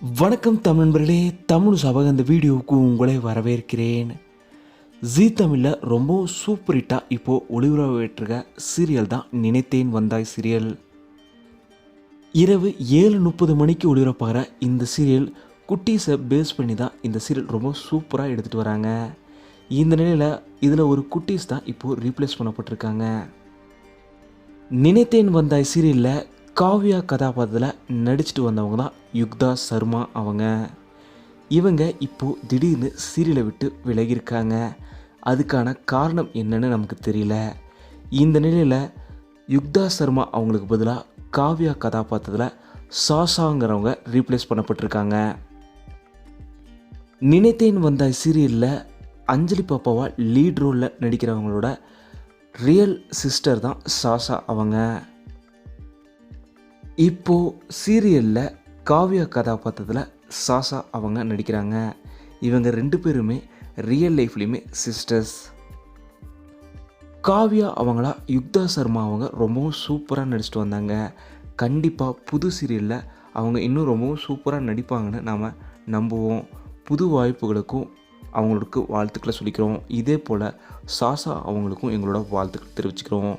வணக்கம் தமிழ் நண்பர்களே தமிழ் சபக இந்த வீடியோவுக்கு உங்களை வரவேற்கிறேன். ஜீ தமிழில் ரொம்பவும் சூப்பர் ஹிட்டாக இப்போது ஒளிபரப்பேற்றிருக்க சீரியல் தான் நினைத்தேன் வந்தாய் சீரியல் இரவு ஏழு முப்பது மணிக்கு ஒளிபரப்பாகிற இந்த சீரியல் குட்டீஸை பேஸ் பண்ணி தான் இந்த சீரியல் ரொம்ப சூப்பராக எடுத்துகிட்டு வராங்க. இந்த நிலையில் இதில் ஒரு குட்டீஸ் தான் இப்போது ரீப்ளேஸ் பண்ணப்பட்டிருக்காங்க. நினைத்தேன் வந்தாய் சீரியலில் காவ்யா கதாபாத்திரத்தில் நடிச்சுட்டு வந்தவங்க தான் யுக்தா சர்மா அவங்க. இவங்க இப்போது திடீர்னு சீரியலை விட்டு விலகியிருக்காங்க. அதுக்கான காரணம் என்னன்னு நமக்கு தெரியல. இந்த நிலையில் யுக்தா சர்மா அவங்களுக்கு பதிலாக காவ்யா கதாபாத்திரத்தில் சாசாங்கிறவங்க ரீப்ளேஸ் பண்ணப்பட்டிருக்காங்க. நினைத்தேன் வந்த சீரியலில் அஞ்சலி பாப்பாவா லீட் ரோலில் நடிக்கிறவங்களோட ரியல் சிஸ்டர் தான் சாசா அவங்க. இப்போது சீரியலில் காவ்யா கதாபாத்திரத்தில் சாசா அவங்க நடிக்கிறாங்க. இவங்க ரெண்டு பேருமே ரியல் லைஃப்லேயுமே சிஸ்டர்ஸ் காவ்யா அவங்களா யுக்தா சர்மா அவங்க ரொம்பவும் சூப்பராக நடிச்சிட்டு வந்தாங்க. கண்டிப்பாக புது சீரியலில் அவங்க இன்னும் ரொம்பவும் சூப்பராக நடிப்பாங்கன்னு நாம் நம்புவோம். புது வாய்ப்புகளுக்கும் அவங்களுக்கு வாழ்த்துக்களை சொல்லிக்கிறோம். இதே போல் சாசா அவங்களுக்கும் எங்களோட வாழ்த்துக்கள் தெரிவிச்சுக்கிறோம்.